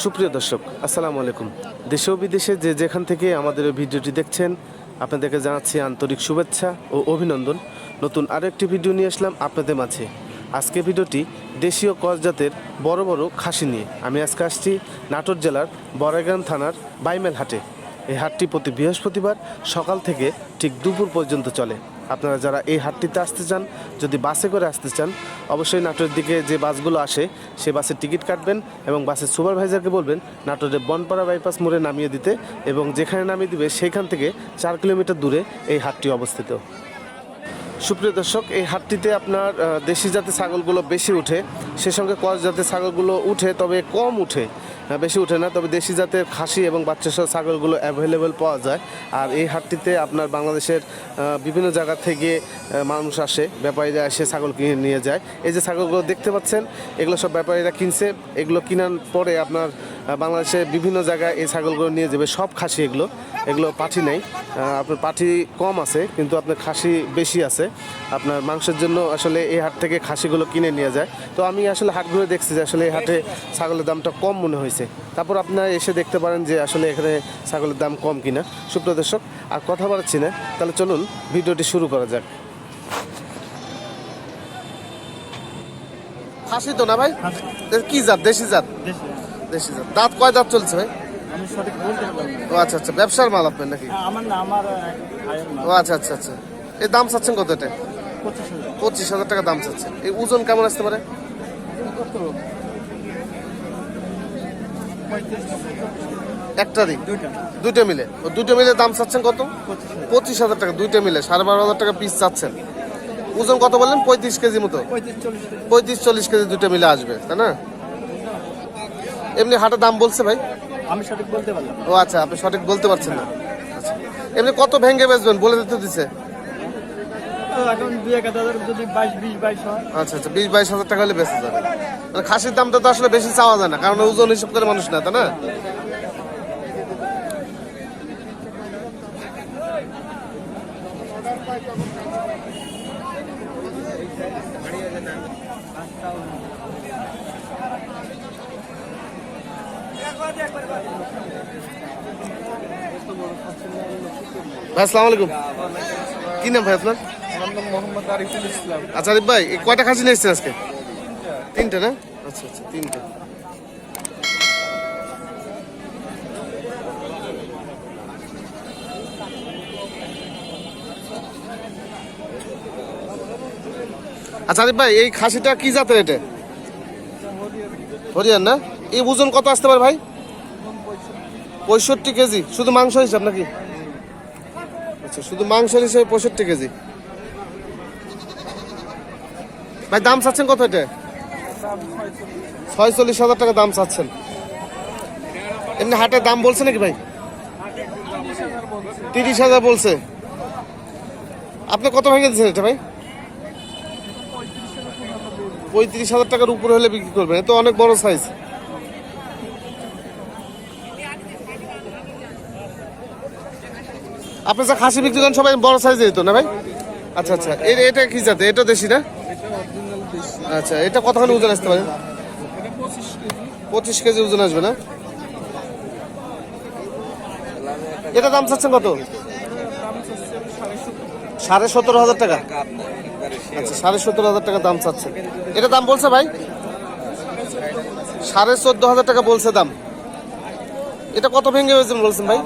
সুপ্রিয় দর্শক, আসসালামু আলাইকুম। দেশে ও বিদেশে যে যেখান থেকে আমাদের ভিডিওটি দেখছেন, আপনাদেরকে জানাচ্ছি আন্তরিক শুভেচ্ছা ও অভিনন্দন। নতুন আরও একটি ভিডিও নিয়ে আসলাম আপনাদের মাঝে। আজকে ভিডিওটি দেশীয় কস জাতের বড় বড় খাসি নিয়ে। আমি আজকে আসছি নাটোর জেলার বড়াইগ্রাম থানার বাইমেল হাটে। এই হাটটি প্রতি বৃহস্পতিবার সকাল থেকে ঠিক দুপুর পর্যন্ত চলে। আপনারা যারা এই হাটটিতে আসতে চান, যদি বাসে করে আসতে চান, অবশ্যই নাটোরের দিকে যে বাসগুলো আসে, সে বাসের টিকিট কাটবেন এবং বাসের সুপারভাইজারকে বলবেন, নাটোরের বনপাড়া বাইপাস মোড়ে নামিয়ে দিতে এবং যেখানে নামিয়ে দিবে সেইখান থেকে চার কিলোমিটার দূরে এই হাটটি অবস্থিত। সুপ্রিয় দর্শক, এই হাটটিতে আপনার দেশি জাতের ছাগলগুলো বেশি উঠে, সে সঙ্গে কস জাতের ছাগলগুলো উঠে, তবে কম উঠে। বেশি ওঠে না, তবে দেশি জাতের খাসি এবং বাচ্চা সব ছাগলগুলো অ্যাভেলেবেল পাওয়া যায়। আর এই হাটটিতে আপনার বাংলাদেশের বিভিন্ন জায়গা থেকে মানুষ আসে, ব্যাপারীরা এসে ছাগল কিনে নিয়ে যায়। এই যে ছাগলগুলো দেখতে পাচ্ছেন, এগুলো সব ব্যাপারীরা কিনছে। এগুলো কেনার পরে আপনার আহ, বাংলাদেশের বিভিন্ন জায়গায় এই ছাগলগুলো নিয়ে যাবে। সব খাসি এগুলো এগুলো পাঠি নেই। আপনার পাঠি কম আছে কিন্তু আপনার খাসি বেশি আছে। আপনার মাংসের জন্য আসলে এই হাট থেকে খাসিগুলো কিনে নিয়ে যায়। তো আমি আসলে হাট ঘুরে দেখছি যে আসলে এই হাটে ছাগলের দামটা কম মনে হয়েছে। তারপর আপনারা এসে দেখতে পারেন যে আসলে এখানে ছাগলের দাম কম কিনা। সুপ্রিয় দর্শক আর কথা বাড়াচ্ছি না তাহলে চলুন ভিডিওটি শুরু করা যাক। খাসি তো না ভাই? কি জাত? দেশি জাত? দেশি। জাত। দাঁত কয় দাঁত চলছে ভাই? আমি সঠিক বলতে পারব না। ও আচ্ছা আচ্ছা। ব্যবসার মাল আপনার নাকি? আমার না আমার ভাইয়ের নাম ও আচ্ছা আচ্ছা আচ্ছা। এই দাম চাচ্ছেন কত এটা? পঁচিশ হাজার। পঁচিশ হাজার টাকা দাম চাচ্ছে এই ওজন কেমন আসতে পারে? কত? পঁয়ত্রিশ একটারই দুইটা। দুইটা মিলে। ও দুইটা মিলে দাম চাচ্ছেন কত? পঁচিশ হাজার। পঁচিশ হাজার টাকা দুইটা মিলে। সাড়ে বারো হাজার টাকা পিস চাচ্ছেন। ওজন কত বললেন? পঁয়ত্রিশ কেজি মতো। পঁয়ত্রিশ চল্লিশ পঁয়ত্রিশ চল্লিশ কেজি দুইটা মিলে আসবে তাই না? এমনি হাটে দাম বলছে ভাই? আমি সঠিক বলতে পারলাম ও আচ্ছা আপনি সঠিক বলতে পারছেন না। আচ্ছা। এমনি কত ভেঙে বেচবেন বলে দিতে দিছে? আচ্ছা আচ্ছা বিশ বাইশ হাজার টাকা হলে বেঁচে যাবে। মানে খাসির দামটা তো আসলে বেশি চাওয়া যায় না কারণ ওজন হিসেবে করে মানুষ না তাই না? আসসালামু আলাইকুম। কি নাম ভাই আপনার? মোহাম্মদ আরিফুল ইসলাম। আচ্ছা আরিফ ভাই কয়টা খাসি নিয়ে এসছেন আজকে? তিনটা। না? আচ্ছা আচ্ছা তিনটা। আচ্ছা আরিফ ভাই এই খাসিটা কি জাতের এটা? হরিয়ান। না এই ওজন কত আসতে পারে ভাই? পঁয়ষট্টি কেজি। শুধু মাংস হিসাব নাকি? আচ্ছা শুধু মাংস হিসেবে পঁয়ষট্টি কেজি। ভাই, দাম চাচ্ছেন কত এটা? ছয়চল্লিশ হাজার টাকা দাম চাচ্ছেন। এমনি হাটের দাম বলছে নাকি ভাই? তিরিশ হাজার বলছে। আপনি কত ভেঙে দিচ্ছেন এটা ভাই? পঁয়ত্রিশ হাজার টাকার উপরে হলে বিক্রি করবেন, এ তো অনেক বড় সাইজ আপনি যা খাসি বিক্রি করেন, সবাই বড় সাইজে তো, না ভাই? আচ্ছা আচ্ছা। এটা কি জাতে? এটা দেশি না? আচ্ছা এটা কতখানি ওজন আসতে পারে? পঁচিশ কেজি ওজন আসবে না? এটা দাম চাচ্ছেন কত? সাড়ে সতেরো হাজার টাকা। আচ্ছা সাড়ে সতেরো হাজার টাকা দাম চাচ্ছে। এটা দাম বলছে ভাই? সাড়ে চোদ্দ হাজার টাকা বলছে দাম। এটা কত ভেঙে হয়েছে বলছেন ভাই?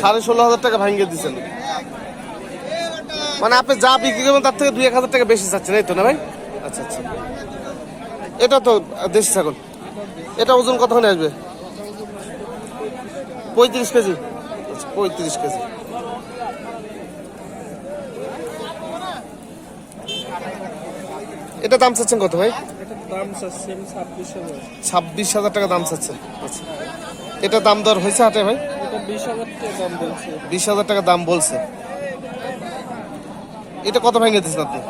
সাড়ে ষোলো হাজার টাকা ভাঙিয়ে দিচ্ছেন মানে আপনি যা বিক্রি করবেন তার থেকে দুই এক হাজার টাকা বেশি চাচ্ছেন এই তো না ভাই? আচ্ছা আচ্ছা। এটা তো দেশি ছাগল। এটা ওজন কতখানি আসবে? পঁয়ত্রিশ কেজি। আচ্ছা, পঁয়ত্রিশ কেজি। এটা দাম চাচ্ছেন কত ভাই? চাচ্ছেন ছাব্বিশ হাজার টাকা দাম চাচ্ছে। আচ্ছা। এটা দাম দর হয়েছে হাটে ভাই? বিশ হাজার টাকা দাম বলছে। এটা কত ভেঙে দিচ্ছেন আপনি?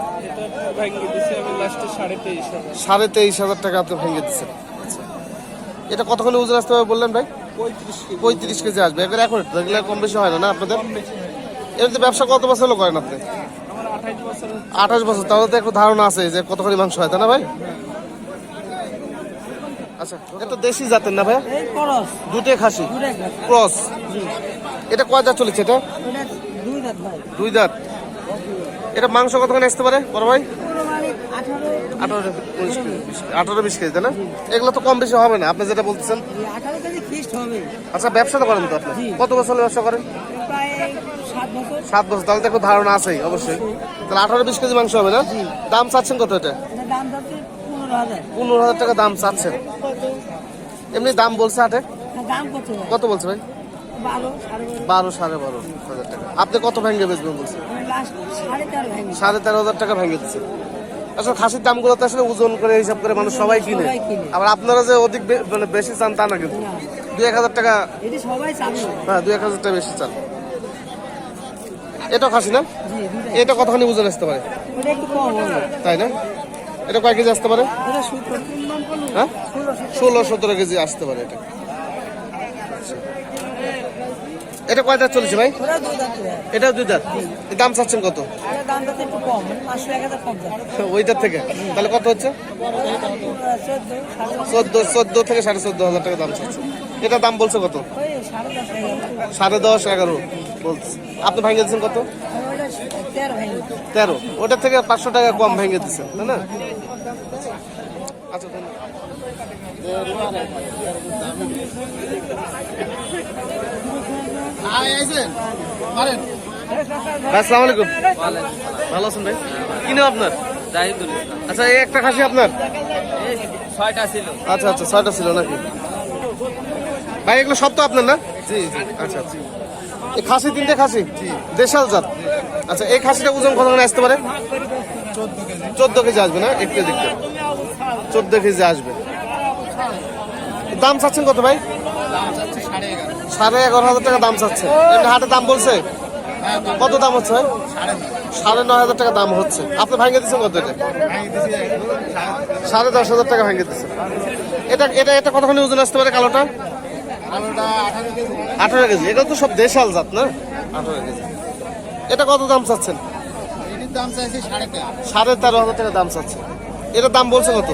সাড়ে তেইশ হাজার। টাকা আপনি ভেঙে দিচ্ছেন এটা কতখানি ওজন আসতে হবে বললেন ভাই? পঁয়ত্রিশ কেজি। আসবে। এবার এখন রেগুলার কম বেশি হয় না না আপনাদের? এমনিতে ব্যবসা কত বছর হলো করেন আপনি? আঠাশ বছর। তাহলে তো একটু ধারণা আছে যে কতখানি মাংস হয় তাই না ভাই? আচ্ছা এটা দেশি জাতের না ভাই খাসি? দুটো এক ক্রস। এটা কয় দাঁত চলেছে এটা? দুই দাঁত দাঁত এটা মাংস কতখানি আসতে পারে বড় ভাই? আঠারো বিশ কেজি। তাই না? এগুলো তো কম বেশি হবে না আপনি যেটা বলতেছেন। আচ্ছা ব্যবসা তো করেন তো আপনি? কত বছর ব্যবসা করেন? সাত বছর। তাহলে তো একটু ধারণা আছেই অবশ্যই। তাহলে আঠারো বিশ কেজি মাংস হবে না? দাম চাচ্ছেন কত এটা? পনেরো হাজার। টাকা দাম চাচ্ছেন। এমনি দাম বলছে হাটে? কত? বলছে ভাই? বারো সাড়ে বারো। হাজার টাকা। আপনি কত ভেঙে বেচবেন বলছেন সাড়ে তেরো হাজার টাকা ভেঙে দিচ্ছে। আসলে খাসির দামগুলো তো আসলে ওজন করে হিসাব করে মানুষ সবাই কিনে। আবার আপনারা যে অধিক মানে বেশি চান তা না কিন্তু। দুই এক হাজার টাকা হ্যাঁ দুই এক হাজার টাকা বেশি চান। এটা খাসি না? এটা কতখানি ওজন আসতে পারে? তাই না? এটা কয় কেজি আসতে পারে? হ্যাঁ? ষোলো সতেরো কেজি আসতে পারে এটা। এটা কয় দাঁত চলেছে ভাই? ওরা দুই দাঁত এটা দুই দাঁত? দাম চাচ্ছেন কত? মানে ওইটার থেকে? তাহলে কত হচ্ছে? চোদ্দ চোদ্দ থেকে সাড়ে চোদ্দ হাজার টাকা দাম চাচ্ছে। এটা দাম বলছে কত? সাড়ে দশ এগারো। বলছে। আপনি ভেঙে দিচ্ছেন কত? তেরো ওটার থেকে পাঁচশো টাকা কম ভেঙে দিচ্ছে তাই না? আলাইকুম। ভালো আছেন ভাই? আপনার? আচ্ছা এই একটা আপনার? ছয়টা ছিল আচ্ছা আচ্ছা ছয়টা ছিল নাকি? ভাই, এগুলো সব তো আপনার না? জি জি। আচ্ছা আচ্ছা। এই খাসি, তিনটে খাসি? দেশাল জাত। আচ্ছা এই খাসিটা ওজন কত আসতে পারে? চোদ্দ কেজি আসবে না? একটু দিকতে চোদ্দ কেজি আসবে। দাম চাচ্ছেন কত ভাই? সাড়ে এগারো হাজার টাকা দাম চাচ্ছে। এমনি হাটে দাম বলছে? কত দাম হচ্ছে সাড়ে নয় হাজার টাকা দাম হচ্ছে। আপনি ভাঙে দিচ্ছেন কত এটা? সাড়ে দশ হাজার টাকা ভেঙে দিচ্ছে এটা এটা এটা কতখানি ওজন আসতে পারে কালোটা? আঠারো কেজি। এটা তো সব দেশাল জাত না? আঠারো কেজি। এটা কত দাম চাচ্ছেন? সাড়ে তেরো। হাজার টাকা দাম চাচ্ছে। এটার দাম বলছে কত?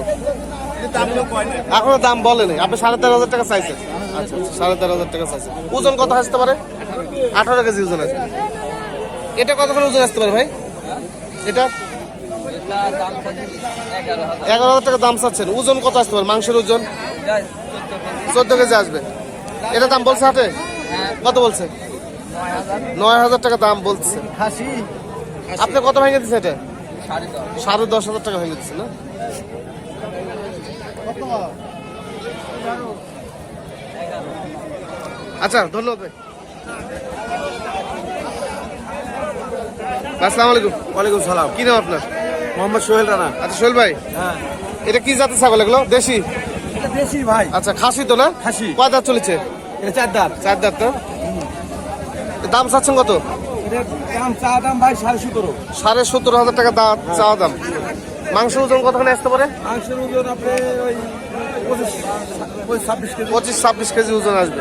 এখনও দাম বলেনি আপনি সাড়ে তেরো হাজার টাকা চাইছেন। আচ্ছা আচ্ছা সাড়ে তেরো হাজার টাকা চাইছেন। ওজন কত আসতে পারে? আঠারো কেজি ওজন আছে। এটা কতখানি ওজন আসতে পারে ভাই? এটা? এটা এগারো হাজার টাকা দাম চাচ্ছেন। ওজন কত আসতে পারে? মাংসের ওজন? এটা চোদ্দ কেজি আসবে। এটা দাম বলছে হাটে কত বলছে? নয় হাজার টাকা দাম বলছে। আপনি কত ভেঙে দিচ্ছেন এটা? সাড়ে দশ হাজার টাকা ভেঙে দিচ্ছেন না? আচ্ছা ধন্যবাদ ভাই। আসসালামু আলাইকুম। ওয়ালাইকুম সালাম। কি নাম আপনার? মোহাম্মদ সোহেল রানা। আচ্ছা সোহেল ভাই। হ্যাঁ। এটা কি জাতের ছাগল এগুলো? দেশি? দেশি ভাই। আচ্ছা খাসি তো না? খাসি। কয় দাঁত চলেছে? এটা চার দাম চার দাঁত তো? দাম চাচ্ছেন কত? দাম চা দাম ভাই সাড়ে সতেরো। সাড়ে সত্তর হাজার টাকা দাঁত চাওয়া দাম। মাংসের ওজন কতখানে আসতে পারে? মাংসের ওজন আপনি ওই কেজি। পঁচিশ ছাব্বিশ কেজি ওজন আসবে।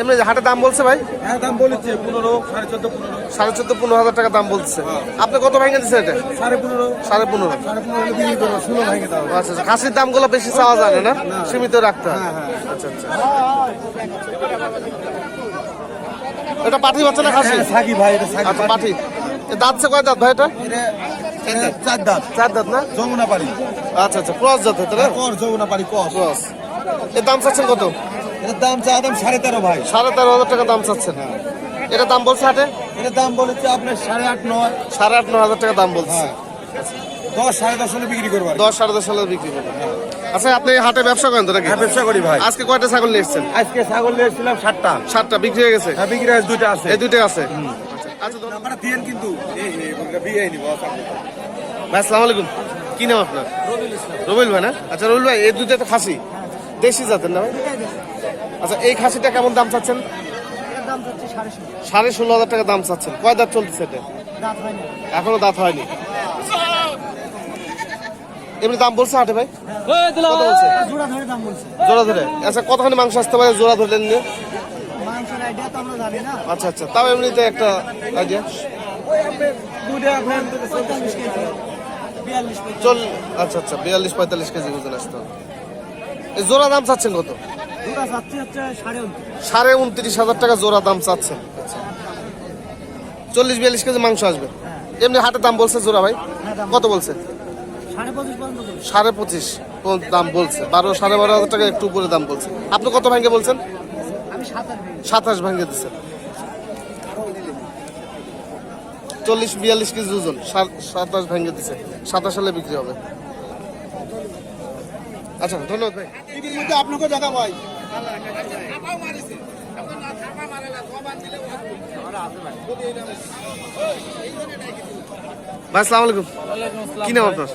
এমনি হাটে দাম বলছে ভাই? হ্যাঁ দাম বলেছে পনেরো সাড়ে চোদ্দ পনেরো। সাড়ে চোদ্দ পনেরো হাজার টাকা দাম বলছে। আপনি কত ভেঙে দিচ্ছেন এটা? সাড়ে পনেরো। সাড়ে পনেরো। আচ্ছা আচ্ছা খাসির দামগুলো বেশি চাওয়া যায় না? সীমিত রাখতে হয়। আচ্ছা আচ্ছা। এটা পাঠি বাচ্চা না খাসি? সাকি ভাই এটা আচ্ছা পাঠি দাঁতছে কয় দাঁত ভাই এটা? এটা চার দাম চার দাঁত না? যমুনা পাড়ি। আচ্ছা আচ্ছা ক্রস জাত হতে না? কর যমুনা পাড়ি কর ক্রস। এর দাম চাচ্ছেন কত? এটার দাম চা দাম সাড়ে তেরো ভাই। সাড়ে তেরো হাজার টাকা দাম চাচ্ছেন। এটা দাম বলছে হাটে? দাম বলেছে আপনার সাড়ে আট নয়। সাড়ে আট ন হাজার টাকা দাম বলছে। হ্যাঁ। দশ সাড়ে দশ হলে বিক্রি করব দশ সাড়ে দশ বিক্রি আচ্ছা আপনি হাটে ব্যবসা করেন তো নাকি? হ্যাঁ ব্যবসা করি ভাই। আজকে কয়টা ছাগল নিয়ে এসছেন? আজকে ছাগল নিয়ে এসেছিলাম সাতটা। সাতটা বিক্রি হয়ে গেছে? হ্যাঁ বিক্রি হয়েছে দুইটা আছে। এই আছে? আচ্ছা। দিয়েন কিন্তু। বিয়ে নিব ভাই আসসালামু আলাইকুম। কি নাম আপনার? রবিল ভাই না? আচ্ছা রবিল ভাই এই দুটো তো খাসি। দেশি জাতের না ভাই? আচ্ছা এই খাসিটা কেমন দাম চাচ্ছেন? সাড়ে ষোলো। হাজার টাকা দাম চাচ্ছেন। কয় দাঁত চলতেছে এটা? এখনও দাঁত হয়নি। এমনি দাম বলছে হাটে ভাই? জোড়া ধরে দাম বলছে। জোড়া ধরে। আচ্ছা কতখানি মাংস আসতে পারে জোড়া ধরে নিয়ে মাংসের আইডিয়া তো আমরা জানি না। আচ্ছা আচ্ছা তাও এমনিতে একটা আইডিয়া চল আচ্ছা আচ্ছা বিয়াল্লিশ পঁয়তাল্লিশ কেজি ওজন আসতে হবে। এই জোড়া দাম চাচ্ছেন কত? সাড়ে উনত্রিশ। হাজার টাকা জোড়া দাম চাচ্ছেন। আচ্ছা। চল্লিশ বিয়াল্লিশ কেজি মাংস আসবে। এমনি হাটে দাম বলছে জোড়া ভাই? হ্যাঁ, কত বলছে? সাড়ে পঁচিশ দাম বলছে। বারো সাড়ে বারো হাজার টাকা একটু উপরে দাম বলছে। আপনি কত ভাঙ্গে বলছেন? সাতাশ ভেঙে ভাঙ্গে দিচ্ছেন। চল্লিশ বিয়াল্লিশ কেজি ওজন সা- সাতাশ ভাঙ্গে দিচ্ছে। সাতাশ সালে বিক্রি হবে। আচ্ছা ধন্যবাদ ভাই। মধ্যে আপনাকে দেখা ভাই ভাই আসসালামু আলাইকুম। কি নাম আপনার?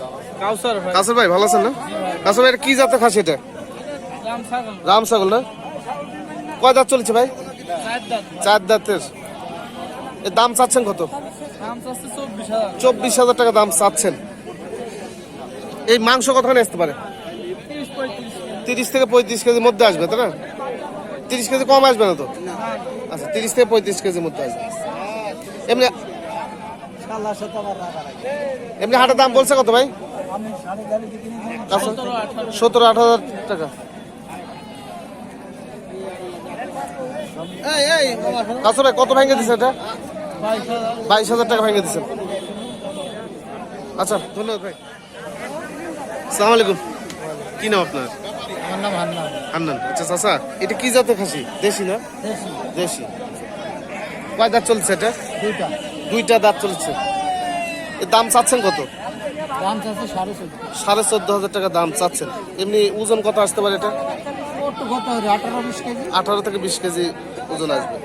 কাউসার ভাই। ভালো আছেন না? কাসর ভাই কি জাতের খাসি এটা? রাম ছাগল। না? কয় দাঁত চলছে ভাই? চার দাঁত। দাঁতের। এর দাম চাচ্ছেন কত? চব্বিশ হাজার টাকা দাম চাচ্ছেন। এই মাংস কতখানি আসতে পারে? তিরিশ থেকে পঁয়ত্রিশ কেজির মধ্যে আসবে তাই না? তিরিশ কেজি কম আসবে না তো? আচ্ছা তিরিশ থেকে পঁয়ত্রিশ কেজির মধ্যে আসবে। এমনি। এমনি হাটের দাম বলছে কত ভাই? আচ্ছা সতেরো আঠারো হাজার টাকা। এই ভাই কত ভেঙে দিছে এটা? বাইশ হাজার। টাকা ভেঙে দিচ্ছেন আচ্ছা ধন্যবাদ ভাই। সালাম আলাইকুম। কি নাম আপনার? আমার নাম হান্না হান্নান। আচ্ছা চাচা এটা কি জাতের খাসি? দেশি না? দেশি। দেশি। কয় দাঁত চলছে এটা? দুইটা। দুইটা দাঁত চলছে। এর দাম চাচ্ছেন কত? দাম চাচ্ছে সাড়ে চোদ্দ। সাড়ে চোদ্দ হাজার টাকা দাম চাচ্ছেন। এমনি ওজন কত আসতে পারে এটা? আঠারো থেকে বিশ কেজি ওজন আসবে।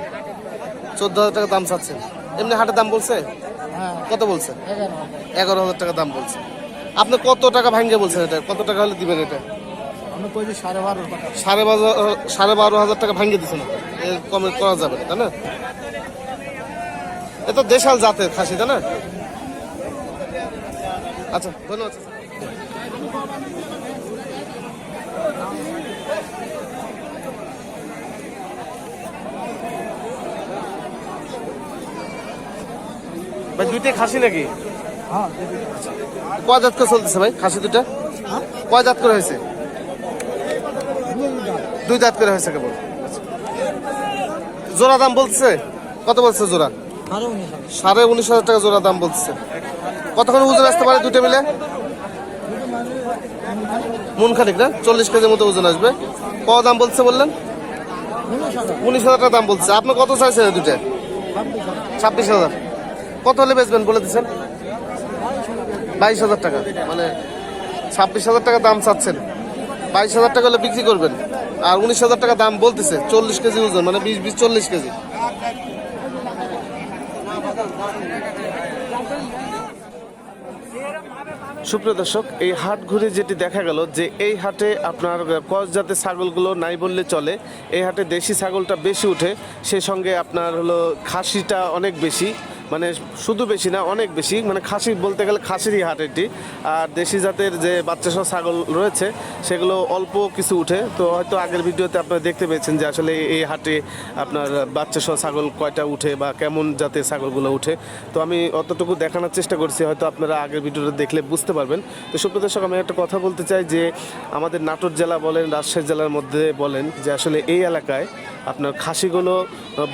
চোদ্দ হাজার টাকা দাম চাচ্ছেন। এমনি হাটের দাম বলছে? হ্যাঁ। কত বলছে? এগারো হাজার টাকা দাম বলছে। আপনি কত টাকা ভাঙ্গে বলছেন এটা? কত টাকা হলে দিবেন এটা? সাড়ে বারো সাড়ে বারো হাজার টাকা ভাঙ্গে দিচ্ছে না। এর কমে করা যাবে না তাই না? এ তো দেশাল জাতের খাসি তাই না? আচ্ছা ধন্যবাদ ভাই দুইটাই খাসি নাকি? হ্যাঁ কয় জাত করে চলতেছে ভাই খাসি দুটা কয় জাত করে হয়েছে? দুই দাঁত করে হয়েছে কেবল। জোড়া দাম বলছে কত বলছে জোড়া? সাড়ে উনিশ হাজার টাকা জোড়া দাম বলছে কতক্ষণ ওজন আসতে পারে দুটো মিলে? মন খানিক না? চল্লিশ কেজির মতো ওজন আসবে। কত দাম বলছে বললেন? উনিশ হাজার টাকা দাম বলছে। আপনি কত চাইছেন দুটো? ছাব্বিশ হাজার। কত হলে বেচবেন বলে দিচ্ছেন? বাইশ হাজার টাকা। মানে ছাব্বিশ হাজার টাকা দাম চাচ্ছেন। বাইশ হাজার টাকা হলে বিক্রি করবেন। আর উনিশ হাজার টাকা দাম বলতেছে, চল্লিশ কেজি ওজন মানে বিশ বিশ, চল্লিশ কেজি। সুপ্রিয় দর্শক, এই হাট ঘুরে যেটি দেখা গেল যে এই হাটে আপনার কস জাতের ছাগলগুলো নাই বললে চলে। এই হাটে দেশি ছাগলটা বেশি উঠে সেই সঙ্গে আপনার হলো খাসিটা অনেক বেশি। মানে শুধু বেশি না, অনেক বেশি। মানে খাসি বলতে গেলে খাসিরই হাট এটি। আর দেশি জাতের যে বাচ্চা সহ ছাগল রয়েছে, সেগুলো অল্প কিছু উঠে। তো হয়তো আগের ভিডিওতে আপনারা দেখতে পেয়েছেন যে আসলে এই হাটে আপনার বাচ্চা সহ ছাগল কয়টা উঠে বা কেমন জাতের ছাগলগুলো উঠে। তো আমি অতটুকু দেখানোর চেষ্টা করছি, হয়তো আপনারা আগের ভিডিওটা দেখলে বুঝতে পারবেন। তো সুপ্রিয় দর্শক, আমি একটা কথা বলতে চাই যে আমাদের নাটোর জেলা বলেন, রাজশাহী জেলার মধ্যে বলেন যে আসলে এই এলাকায় আপনার খাসিগুলো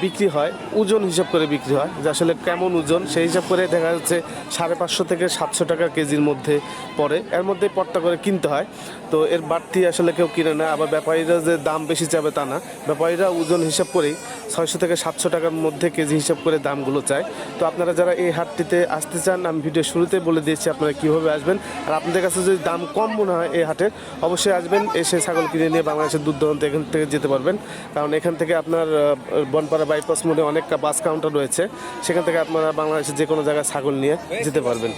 বিক্রি হয় ওজন হিসাব করে বিক্রি হয় যে আসলে কেমন ওজন সেই হিসাব করে দেখা যাচ্ছে সাড়ে পাঁচশো থেকে সাতশো টাকা কেজির মধ্যে পড়ে। এর মধ্যে পট্টা করে কিনতে হয় তো এর বাড়তি আসলে কেউ কিনে না আবার ব্যাপারীরা যে দাম বেশি চাবে তা না। ব্যাপারীরা ওজন হিসাব করেই ছয়শো থেকে সাতশো টাকার মধ্যে কেজি হিসাব করে দামগুলো চায়। তো আপনারা যারা এই হাটটিতে আসতে চান আমি ভিডিও শুরুতে বলে দিয়েছি আপনারা কীভাবে আসবেন। আর আপনাদের কাছে যদি দাম কম মনে হয় এই হাটের অবশ্যই আসবেন এসে ছাগল কিনে নিয়ে বাংলাদেশের দূর দূরান্ত এখান থেকে যেতে পারবেন। কারণ এখান থেকে আপনার আহ, বনপাড়া বাইপাস মোড়ে অনেকটা বাস কাউন্টার রয়েছে। সেখান থেকে আপনারা বাংলাদেশের যে কোনো জায়গায় ছাগল নিয়ে যেতে পারবেন।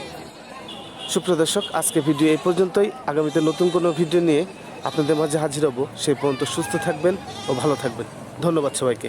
সুপ্রিয় দর্শক, আজকে ভিডিও এই পর্যন্তই। আগামীতে নতুন কোনো ভিডিও নিয়ে আপনাদের মাঝে হাজির হব। সেই পর্যন্ত সুস্থ থাকবেন ও ভালো থাকবেন। ধন্যবাদ সবাইকে।